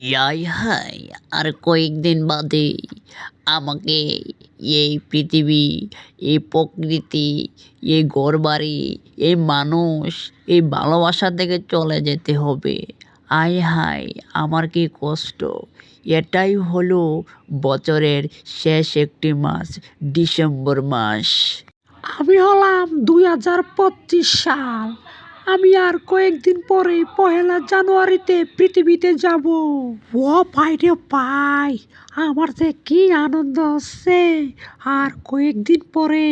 ইয়াই হাই, আর কয়েকদিন বাদে আমাকে এই পৃথিবী, এই প্রকৃতি, এই ঘরবাড়ি, এই মানুষ, এই ভালোবাসা থেকে চলে যেতে হবে। আয় হায় আমার কি কষ্ট? এটাই হলো বছরের শেষ একটি মাস, ডিসেম্বর মাস। আমি হলাম দুই হাজার পঁচিশ সাল। আমি আর কয়েকদিন পরে পহেলা জানুয়ারিতে পৃথিবীতে যাব। ও ভাই রে ভাই, আমার যে কি আনন্দ হচ্ছে। আর কয়েকদিন পরে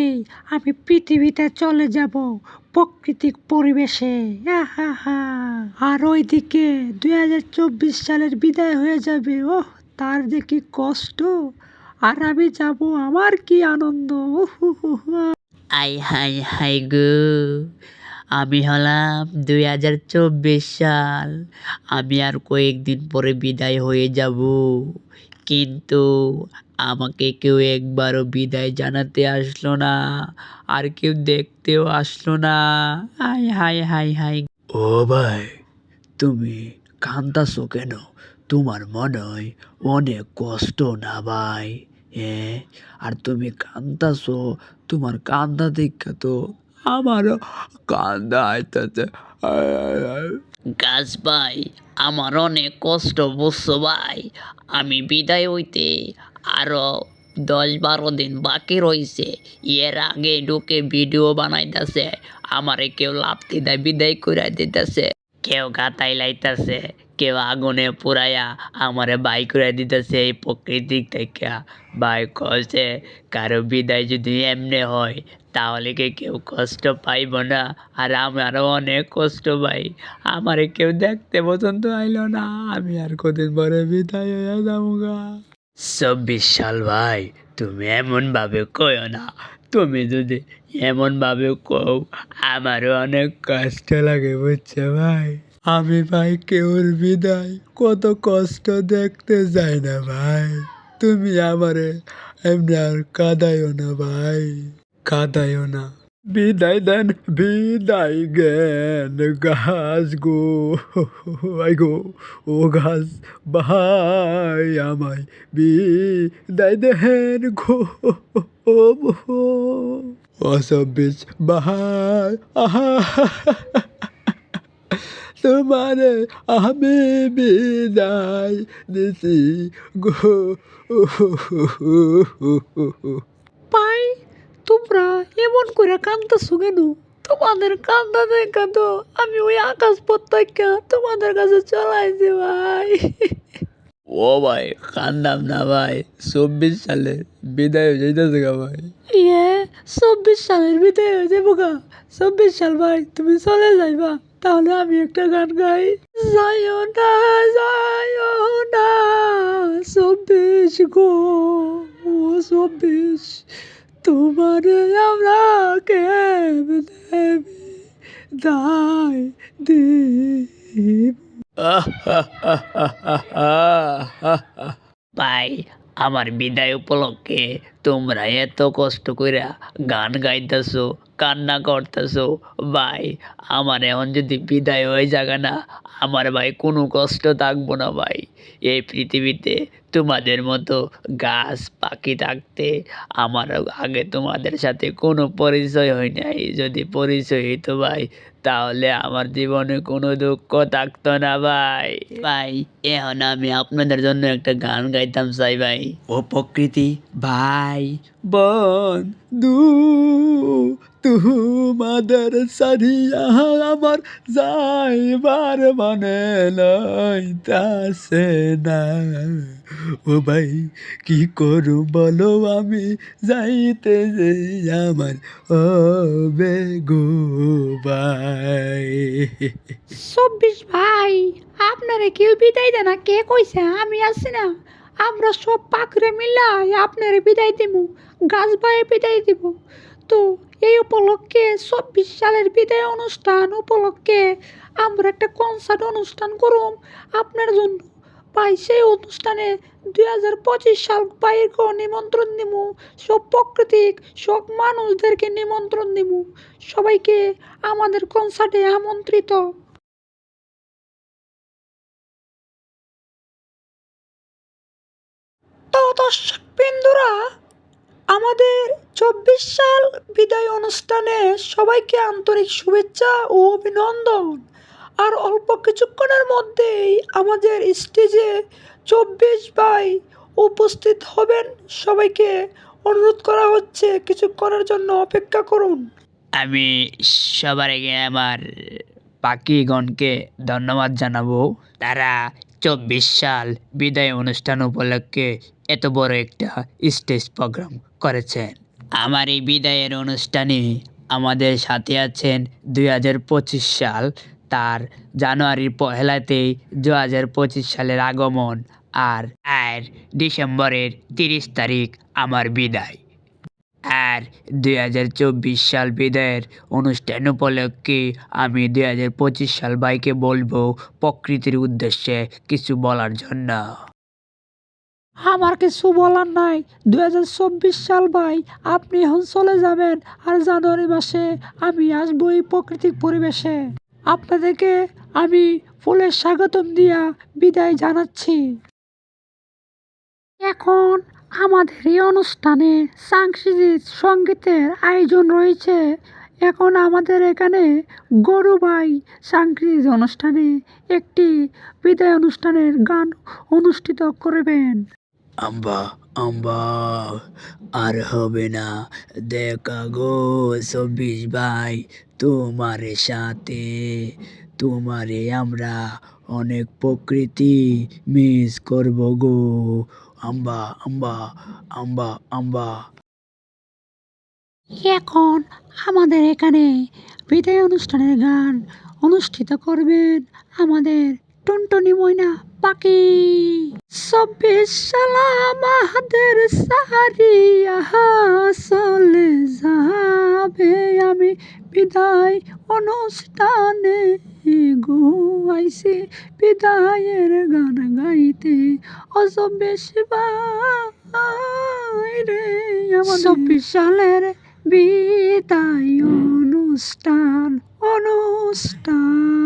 আমি পৃথিবীতে চলে যাব প্রাকৃতিক পরিবেশে। আর ওইদিকে দুই হাজার চব্বিশ সালের বিদায় হয়ে যাবে ও তার যে কি কষ্ট। আর আমি যাব, আমার কি আনন্দ। আই হাই হাই গো। আমি হলাম দুই হাজার চব্বিশ সাল। আমি আর কয়েকদিন পরে বিদায় হয়ে যাব। কিন্তু আমাকে কেউ একবারও বিদায় জানাতে আসলো না, আর কেউ দেখতেও আসলো না। হাই হাই হাই হাই। ও ভাই, তুমি কান্দাছো কেন? তোমার মনে হয় অনেক কষ্ট না ভাই? হ্যাঁ আর তুমি কান্দাছো, তোমার কান্দা দেখা তো আমারও কান্দা আইতাছে। গাছ ভাই, আমার অনেক কষ্ট, বুঝছ ভাই? আমি বিদায় হইতে আরও দশ বারো দিন বাকি রইছে। এর আগে ঢুকে ভিডিও বানাইতেছে, আমারে কেউ লাপতি দেয় বিদায় করে দিতেছে, কেউ গাতাই লাইতাছে। কেউ আগুনে পুরাইয়া আমারে বাই করে দিতেছে এই প্রকৃতিক থেকে। ভাই কছে কারও বিদায় যদি এমনি হয়, তাহলে কি কেউ কষ্ট পাইব না? আর আমারও অনেক কষ্ট পাই। আমারে কেউ দেখতে পছন্দ আইলো না। আমি আর কদিন পরে বিদায় হয়ে যাব গা। চব্বিশ সাল ভাই, তুমি এমনভাবে কয়ো না। তুমি যদি এমনভাবে কও, আমারও অনেক কষ্ট লাগে, বুঝছ ভাই? আমি ভাই কেউর বিদায়। কত কষ্ট দেখতে যাই না ভাই। তুমি আমারে এমনি আর কাদাইও না ভাই। কাদাইও না। বিদায় দেন, বিদায় জ্ঞান গাছ গো। আই গো, ও গাছ ভাই আমায় বিদায় দেন গো ও চব্বিশ ভাই, আহা। তোমারে আমি বিদায় দিছি। গো। পাই তোমরা এমন করে কান্দতেছো কেন? তোমাদের কান্দা দেখা তো আমি ওই আকাশ প্রত্যেকটা তোমাদের কাছে চলাইছি ভাই। ও ভাই কান্দাম না ভাই চব্বিশ সালে বিদায় হয়ে যাইতেছে গা ভাই। ইয়ে চব্বিশ সালের বিদায় হয়ে যাব গা। চব্বিশ সাল ভাই তুমি চলে যাইবা। তাহলে আমি একটা গান গাই। যাইও না যাইও না চব্বিশ গো ও চব্বিশ তোমারে আমরা কেমনে দায় দিব? ভাই আমার বিদায় উপলক্ষে তোমরা এত কষ্ট করে গান গাইতেছো, কান্না করতেছো। ভাই, আমার এখন যদি বিদায় হয়ে যাবে না, আমার ভাই কোনো কষ্ট থাকব না ভাই। এই পৃথিবীতে তোমাদের মতো গাছ পাখি থাকতে আমার আগে তোমাদের সাথে কোনো পরিচয় হয় নাই। যদি পরিচয় হইতো ভাই তাহলে আমার জীবনে কোনো দুঃখ থাকতো না ভাই। ভাই এখন আমি আপনাদের জন্য একটা গান গাইতাম চাই ভাই। ও প্রকৃতি ভাই বন দু তোমাদের সারিয়া আমার যাইবার মনে লইতাছে না। ও ভাই, কি করু বলো আমি? যাইতে যে আমার ও বেগো ভাই। চব্বিশ ভাই, আপনারে কেউ বিদায় দেয় না? কে কইছে? আমি আছি না। আমরা সব পাখরে মিলাই আপনারে বিদায় দিব গাছ ভাইয়ে বিদায় দিব তো এই উপলক্ষে চব্বিশ সালের বিদায় অনুষ্ঠান উপলক্ষে আমরা একটা কনসার্ট অনুষ্ঠান করুম। আপনার জন্য পাই সেই অনুষ্ঠানে দুই হাজার পঁচিশ সাল পাইরকে নিমন্ত্রণ নিমু, সব প্রকৃতিক, সব মানুষদেরকে নিমন্ত্রণ নিমু। সবাইকে আমাদের কনসার্টে আমন্ত্রিত। তো দর্শক বিন্দুরা আমাদের চব্বিশ সাল বিদায় অনুষ্ঠানে সবাইকে আন্তরিক শুভেচ্ছা ও অভিনন্দন। আর অল্প কিছুক্ষণের মধ্যেই আমাদের স্টেজে চব্বিশ বাই উপস্থিত হবেন। সবাইকে অনুরোধ করা হচ্ছে কিছুক্ষণের জন্য অপেক্ষা করুন। আমি সবার আগে আমার পাখিগণকে ধন্যবাদ জানাব। তারা চব্বিশ সাল বিদায় অনুষ্ঠান উপলক্ষে এত বড় একটা স্টেজ প্রোগ্রাম করেছেন। আমার এই বিদায়ের অনুষ্ঠানে আমাদের সাথে আছেন দুই হাজার পঁচিশ সাল, তার জানুয়ারির পহেলাতেই দু হাজার পঁচিশ সালের আগমন আর আর ডিসেম্বরের তিরিশ তারিখ আমার বিদায়। আর দুই হাজার চব্বিশ সাল বিদায়ের অনুষ্ঠান উপলক্ষে আমি দুই হাজার পঁচিশ সাল বাইকে বলব প্রকৃতির উদ্দেশ্যে কিছু বলার জন্য। আমার কিছু বলার নাই। দু হাজার চব্বিশ সাল ভাই, আপনি এখন চলে যাবেন আর জানুয়ারি মাসে আমি আসব এই প্রাকৃতিক পরিবেশে। আপনাদেরকে আমি ফুলের স্বাগতম দিয়া বিদায় জানাচ্ছি। এখন আমাদের এই অনুষ্ঠানে সাংস্কৃতিক সঙ্গীতের আয়োজন রয়েছে। এখন আমাদের এখানে গরুবাই সাংস্কৃতিক অনুষ্ঠানে একটি বিদায় অনুষ্ঠানের গান অনুষ্ঠিত করবেন। আম্বা আম্বা, আর হবে না। দেখা গো চব্বিশ ভাই তোমার সাথে। তোমারে আমরা অনেক প্রকৃতি মিস করব গো। আম্বা আম্বা আম্বা আম্বা। এখন আমাদের এখানে বিদায় অনুষ্ঠানের গান অনুষ্ঠিত করবেন আমাদের টুনটুনি ময়না পাখি। চব্বিশ সালা আমাদের সারিয়া চলে যাবে আমি বিদায় অনুষ্ঠানে। গুয়াইছি বিদায়ের গান গাইতে। অচব্বিশ রে আমার চব্বিশ সালের বিদায় অনুষ্ঠান অনুষ্ঠান।